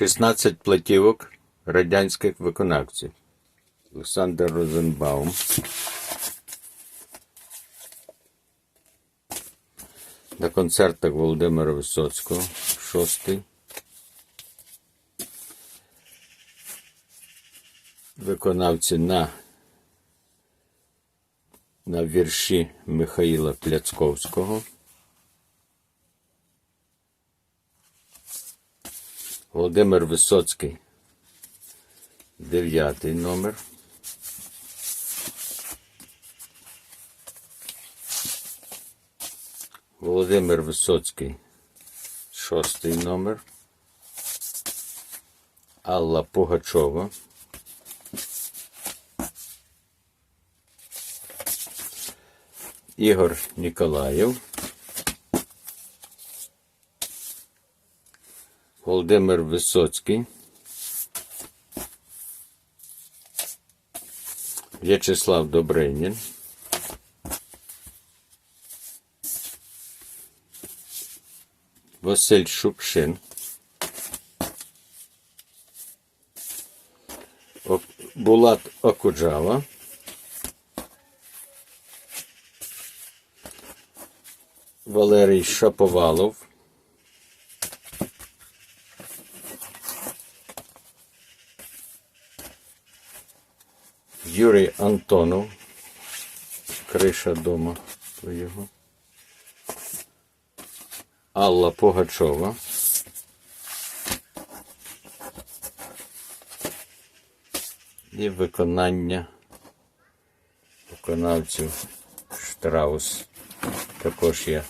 16 платівок радянських виконавців. Олександр Розенбаум. На концертах Володимира Висоцького. Шостий. Виконавці на, на вірші Михаїла Пляцковського. Володимир Висоцький. Дев'ятий номер. Володимир Висоцький. Шостий номер. Алла Пугачова. Ігор Ніколаєв. Володимир Висоцький. В'ячеслав Добринін. Василь Шукшин. Булат Окуджава. Валерій Шаповалов. Юрій Антонов. Криша дома твоєго. Алла Погачова. І виконання виконавців Штраус. Також я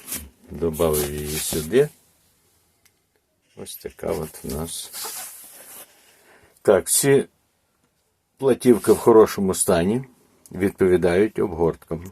додав її сюди. Ось така от у нас. Так, всі платівки в хорошому стані відповідають обгорткам.